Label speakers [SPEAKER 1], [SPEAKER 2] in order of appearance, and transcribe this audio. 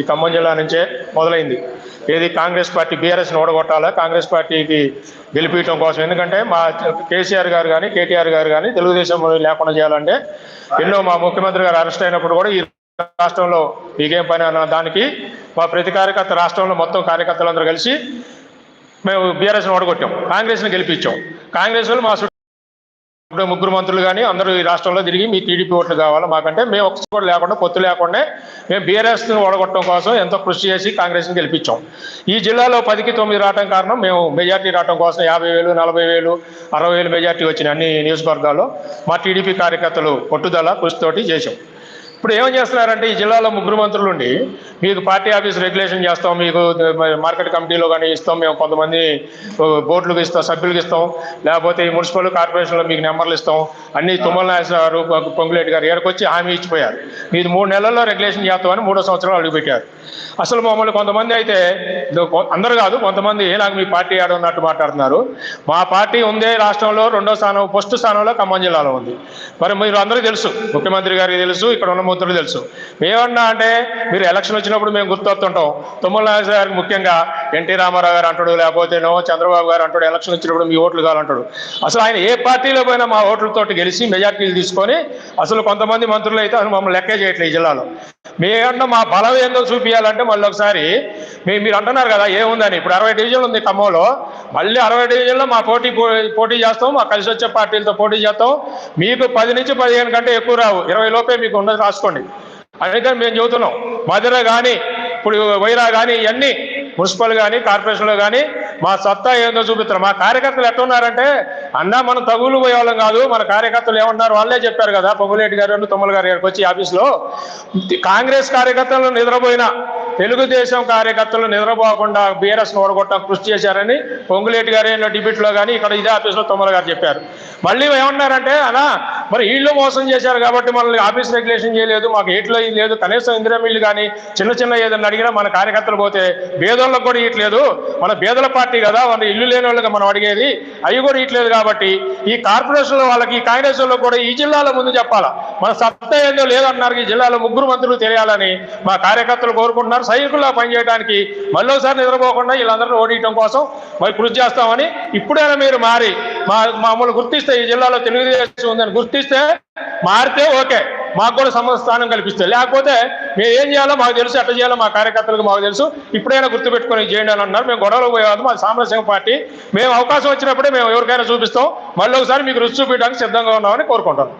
[SPEAKER 1] ఈ ఖమ్మం జిల్లా నుంచే మొదలైంది. ఏది కాంగ్రెస్ పార్టీ బీఆర్ఎస్ని ఓడగొట్టాలా? కాంగ్రెస్ పార్టీకి గెలిపించడం కోసం. ఎందుకంటే మా కేసీఆర్ గారు కానీ కేటీఆర్ గారు కానీ తెలుగుదేశం లేకుండా చేయాలంటే ఎన్నో మా ముఖ్యమంత్రి గారు అరెస్ట్ అయినప్పుడు కూడా ఈ రాష్ట్రంలో మీకేం పని అన్న దానికి మా ప్రతి కార్యకర్త రాష్ట్రంలో మొత్తం కార్యకర్తలందరూ కలిసి మేము బీఆర్ఎస్ని ఓడగొట్టాం. కాంగ్రెస్ని గెలిపించాం. కాంగ్రెస్ వాళ్ళు మా ఇప్పుడు ముగ్గురు మంత్రులు కానీ అందరూ ఈ రాష్ట్రంలో తిరిగి మీ టీడీపీ ఓట్లు కావాలి? మాకంటే మేము ఒక్క కూడా లేకుండా పొత్తు లేకుండా మేము బీఆర్ఎస్ని ఓడగొట్టడం కోసం ఎంతో కృషి చేసి కాంగ్రెస్ని గెలిపించాం. ఈ జిల్లాలో పదికి తొమ్మిది రావడం కారణం మేము మెజార్టీ రావడం కోసం యాభై వేలు నలభై వేలు అరవై వేలు మెజార్టీ వచ్చిన అన్ని నియోజకవర్గాల్లో. మా టీడీపీ కార్యకర్తలు పట్టుదల కృషితోటి చేశాం. ఇప్పుడు ఏం చేస్తున్నారంటే ఈ జిల్లాలో ముగ్గురు మంత్రులు ఉండి మీకు పార్టీ ఆఫీస్ రెగ్యులేషన్ చేస్తాం మీకు మార్కెట్ కమిటీలో కానీ ఇస్తాం మేము కొంతమంది బోర్డులకు ఇస్తాం సభ్యులకు ఇస్తాం లేకపోతే ఈ మున్సిపల్ కార్పొరేషన్లో మీకు నెంబర్లు ఇస్తాం అన్ని తుమ్మల నాగేశ్వరరావు గారు పొంగులేటి గారు ఇక్కడికి వచ్చి హామీ ఇచ్చిపోయారు. మీరు మూడు నెలల్లో రెగ్యులేషన్ చేస్తామని మూడో సంవత్సరాలు అడుగుపెట్టారు. అసలు మమ్మల్ని కొంతమంది అయితే అందరు కాదు కొంతమంది నాకు మీ పార్టీ ఆడ ఉన్నట్టు మాట్లాడుతున్నారు. మా పార్టీ ఉందే రాష్ట్రంలో రెండో స్థానం ఫస్ట్ స్థానంలో ఖమ్మం జిల్లాలో ఉంది. మరి మీరు అందరికీ తెలుసు ముఖ్యమంత్రి గారికి తెలుసు ఇక్కడ ఉన్న మంత్రులు తెలుసు. మేమన్నా అంటే మీరు ఎలక్షన్ వచ్చినప్పుడు మేము గుర్తొస్తుంటాం. తుమ్మల నాగేశ్వర గారికి ముఖ్యంగా ఎన్టీ రామారావు గారు అంటాడు లేకపోతేనో చంద్రబాబు గారు అంటాడు ఎలక్షన్ వచ్చినప్పుడు మీ ఓట్లు కావాలంటాడు. అసలు ఆయన ఏ పార్టీలో పోయినా మా ఓట్లతో గెలిచి మెజార్టీలు తీసుకొని అసలు కొంతమంది మంత్రులు అయితే అసలు మమ్మల్ని లెక్కే చేయట్లేదు ఈ జిల్లాలో. మేమన్నా మా బలం ఏందో చూపించాలంటే మళ్ళీ ఒకసారి మీ మీరు అంటున్నారు కదా ఏముందని? ఇప్పుడు అరవై డివిజన్లు ఉంది ఖమ్మంలో. మళ్ళీ అరవై డివిజన్లో మా పోటీ పోటీ చేస్తాం మా కలిసి వచ్చే పార్టీలతో పోటీ చేస్తాం. మీకు పది నుంచి పదిహేను కంటే ఎక్కువ రావు. ఇరవై లోపే మీకు ఉండదు రాసుకోండి. అందుకని మేము చెబుతున్నాం. మధుర కానీ ఇప్పుడు వైరా కానీ ఇవన్నీ మున్సిపల్ కానీ కార్పొరేషన్లో కానీ మా సత్తా ఏందో చూపిస్తారు. మా కార్యకర్తలు ఎట్టున్నారంటే అన్నా మనం తగులు పోయేవాళ్ళం కాదు మన కార్యకర్తలు ఏమన్నారు వాళ్ళే చెప్పారు కదా పొంగులేటి గారు తుమ్మల గారు గారికి వచ్చి ఆఫీస్లో కాంగ్రెస్ కార్యకర్తలు నిద్రపోయిన తెలుగుదేశం కార్యకర్తలు నిద్రపోకుండా బీఆర్ఎస్ ఓడగొట్టడం కృషి చేశారని పొంగులేటి గారు ఎన్నో డిబేట్లో కానీ ఇక్కడ ఇదే ఆఫీస్లో తుమ్మల గారు చెప్పారు. మళ్ళీ ఏమన్నారంటే అనా మరి వీళ్ళు మోసం చేశారు కాబట్టి మనల్ని ఆఫీస్ రెగ్యులేషన్ చేయలేదు మాకు ఏట్లో లేదు కనీసం ఇందిరా మిల్లు కానీ చిన్న చిన్న ఏదైనా అడిగినా మన కార్యకర్తలు పోతే బేదోళ్ళకు కూడా ఇట్లేదు మన బేదల పార్టీ కదా మన ఇల్లు లేని వాళ్ళకి మనం అడిగేది అవి కూడా ఇట్లేదు కాబట్టి ఈ కార్పొరేషన్లో వాళ్ళకి ఈ కాంగ్రెస్ వాళ్ళకి కూడా ఈ జిల్లాలో ముందు చెప్పాలా? మన సత్తా ఏందో లేదన్నారు ఈ జిల్లాలో ముగ్గురు మంత్రులు తెలియాలని మా కార్యకర్తలు కోరుకుంటున్నారు. సైనికుల్లో పనిచేయడానికి మళ్ళీసారి నిద్రపోకుండా వీళ్ళందరినీ ఓడించడం కోసం మరి కృషి చేస్తామని ఇప్పుడైనా మీరు మారి మా మామూలు గుర్తిస్తే ఈ జిల్లాలో తెలుగుదేశం ఉందని గుర్తిస్తే మారితే ఓకే. మాకు కూడా సమ స్థానం కల్పిస్తే. లేకపోతే మేము ఏం చేయాలో మాకు తెలుసు ఎట్లా చేయాలో మా కార్యకర్తలకు మాకు తెలుసు. ఇప్పుడైనా గుర్తుపెట్టుకొని చేయండి అని అన్నారు. మేము గొడవలు పోయేవాదు మా సామరస్యం పార్టీ. మేము అవకాశం వచ్చినప్పుడే మేము ఎవరికైనా చూపిస్తాం. మళ్ళీ ఒకసారి మీకు రుచి చూపించడానికి సిద్ధంగా ఉన్నామని కోరుకుంటాను